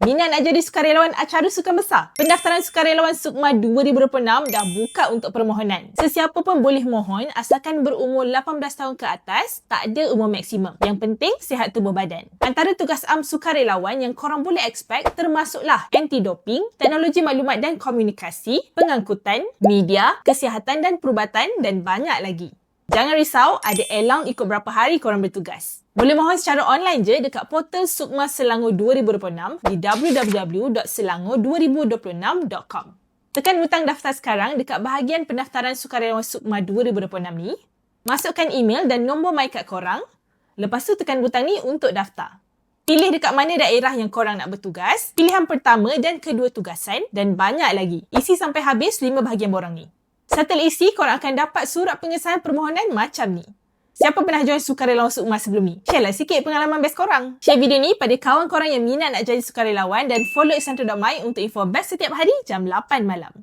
Minat nak jadi sukarelawan acara sukan besar? Pendaftaran sukarelawan Sukma 2026 dah buka untuk permohonan. Sesiapa pun boleh mohon asalkan berumur 18 tahun ke atas, tak ada umur maksimum. Yang penting, sihat tubuh badan. Antara tugas am sukarelawan yang korang boleh expect termasuklah anti-doping, teknologi maklumat dan komunikasi, pengangkutan, media, kesihatan dan perubatan dan banyak lagi. Jangan risau, ada elang ikut berapa hari korang bertugas. Boleh mohon secara online je dekat portal Sukma Selangor 2026 di www.selangor2026.com. Tekan butang daftar sekarang dekat bahagian pendaftaran sukarelawan Sukma 2026 ni. Masukkan email dan nombor my card korang. Lepas tu tekan butang ni untuk daftar. Pilih dekat mana daerah yang korang nak bertugas, pilihan pertama dan kedua tugasan dan banyak lagi. Isi sampai habis lima bahagian borang ni. Setelah isi, korang akan dapat surat pengesahan permohonan macam ni. Siapa pernah join sukarelawan Sukma sebelum ni? Share lah sikit pengalaman best korang. Share video ni pada kawan korang yang minat nak jadi sukarelawan dan follow Isantro.my untuk info best setiap hari jam 8 malam.